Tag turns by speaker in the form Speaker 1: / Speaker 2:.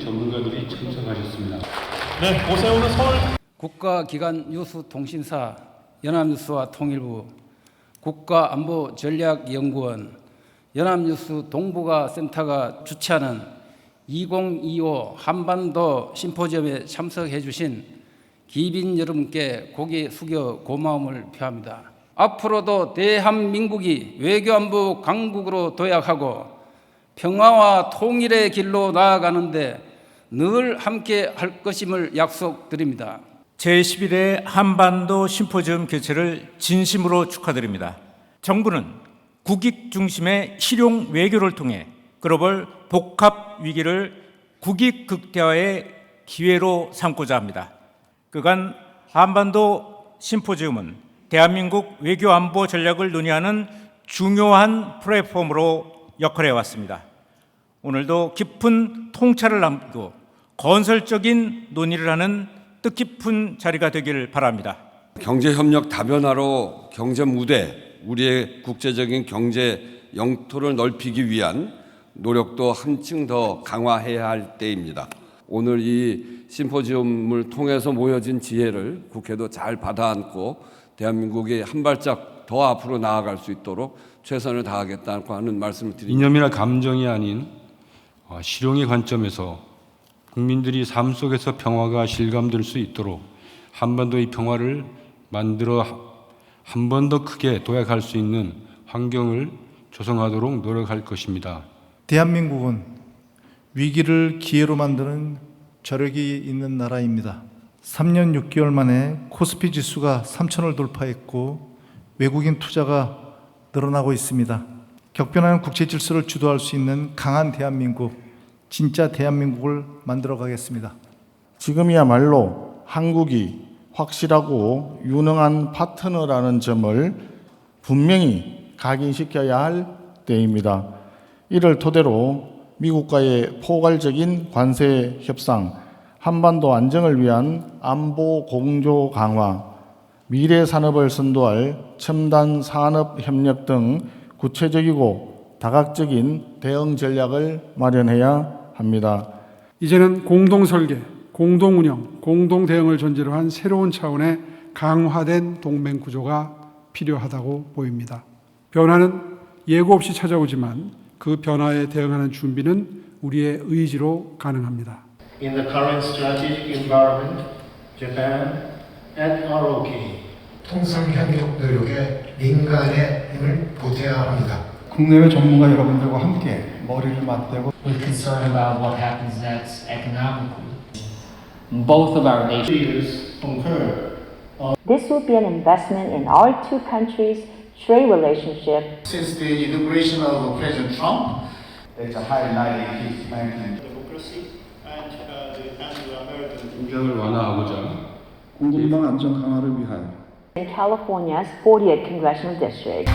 Speaker 1: 여러분들이 참석하셨습니다.
Speaker 2: 네, 오세훈은 서울
Speaker 3: 국가기관 뉴스 통신사 연합뉴스와 통일부 국가안보전략연구원 연합뉴스 동북아 센터가 주최하는 2025 한반도 심포지엄에 참석해 주신 기빈 여러분께 고개 숙여 고마움을 표합니다. 앞으로도 대한민국이 외교안보 강국으로 도약하고 평화와 통일의 길로 나아가는데 늘 함께 할 것임을 약속드립니다.
Speaker 4: 제11회 한반도 심포지엄 개최를 진심으로 축하드립니다. 정부는 국익 중심의 실용 외교를 통해 글로벌 복합 위기를 국익 극대화의 기회로 삼고자 합니다. 그간 한반도 심포지엄은 대한민국 외교 안보 전략을 논의하는 중요한 플랫폼으로 역할해 왔습니다. 오늘도 깊은 통찰을 남기고 건설적인 논의를 하는 뜻깊은 자리가 되기를 바랍니다.
Speaker 5: 경제 협력 다변화로 경제 무대, 우리의 국제적인 경제 영토를 넓히기 위한 노력도 한층 더 강화해야 할 때입니다. 오늘 이 심포지엄을 통해서 모여진 지혜를 국회도 잘 받아안고 대한민국이 한 발짝 더 앞으로 나아갈 수 있도록 최선을 다하겠다고 하는 말씀을 드립니다.
Speaker 1: 이념이나 감정이 아닌 어, 실용의 관점에서 국민들이 삶 속에서 평화가 실감될 수 있도록 한반도의 평화를 만들어 한 번 더 크게 도약할 수 있는 환경을 조성하도록 노력할 것입니다.
Speaker 6: 대한민국은 위기를 기회로 만드는 저력이 있는 나라입니다. 3년 6개월 만에 코스피 지수가 3천을 돌파했고 외국인 투자가 늘어나고 있습니다. 격변하는 국제 질서를 주도할 수 있는 강한 대한민국, 진짜 대한민국을 만들어 가겠습니다.
Speaker 7: 지금이야말로 한국이 확실하고 유능한 파트너라는 점을 분명히 각인시켜야 할 때입니다. 이를 토대로 미국과의 포괄적인 관세 협상, 한반도 안정을 위한 안보 공조 강화, 미래 산업을 선도할 첨단 산업 협력 등 구체적이고 다각적인 대응 전략을 마련해야 합니다.
Speaker 8: 이제는 공동 설계, 공동 운영, 공동 대응을 전제로 한 새로운 차원의 강화된 동맹 구조가 필요하다고 보입니다. 변화는 예고 없이 찾아오지만 그 변화에 대응하는 준비는 우리의 의지로 가능합니다.
Speaker 9: In the current strategic environment, Japan and ROK
Speaker 10: 통상 협력 노력에 민간의 힘을 보태야 합니다.
Speaker 6: 국내외 전문가 여러분들과 함께 머리를 맞대고
Speaker 11: We're concerned about what happens next economically.
Speaker 3: Both of our nations
Speaker 9: leaders concur
Speaker 12: This will be an investment in our two countries' trade relationship
Speaker 9: since the inauguration of President Trump.
Speaker 1: 긴장을 완화하고자
Speaker 7: 공동당 안전 강화를 위하여
Speaker 12: in California's 40th congressional district.